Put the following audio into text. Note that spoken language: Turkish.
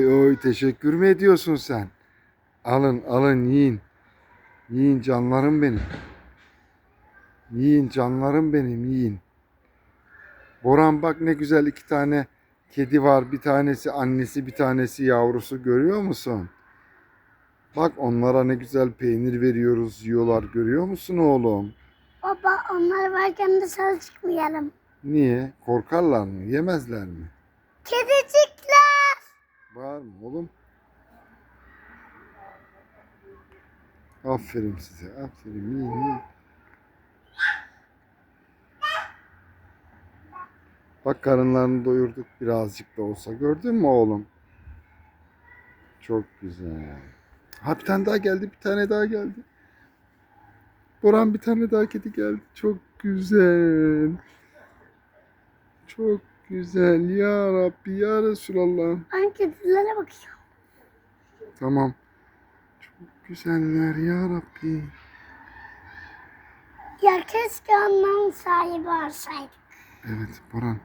Oy teşekkür mü ediyorsun sen? Alın alın yiyin. Yiyin canlarım benim. Yiyin canlarım benim yiyin. Boran bak ne güzel iki tane kedi var. Bir tanesi annesi bir tanesi yavrusu görüyor musun? Bak onlara ne güzel peynir veriyoruz yiyorlar görüyor musun oğlum? Baba onlar varken dışarı çıkmayalım. Niye? Korkarlar mı? Yemezler mi? Kedicikler. Mı oğlum? Aferin size. Aferin. İyi, iyi. Bak karınlarını doyurduk birazcık da olsa. Gördün mü oğlum? Çok güzel. Ha bir tane daha geldi. Bir tane daha geldi. Boran bir tane daha kedi geldi. Çok güzel. Çok güzel. Ya Rabbi ya Resulallah. Ben kedilere bakıyorum. Tamam. Çok güzeller ya Rabbi. Ya keşke onların sahibi olsaydı. Evet Boran.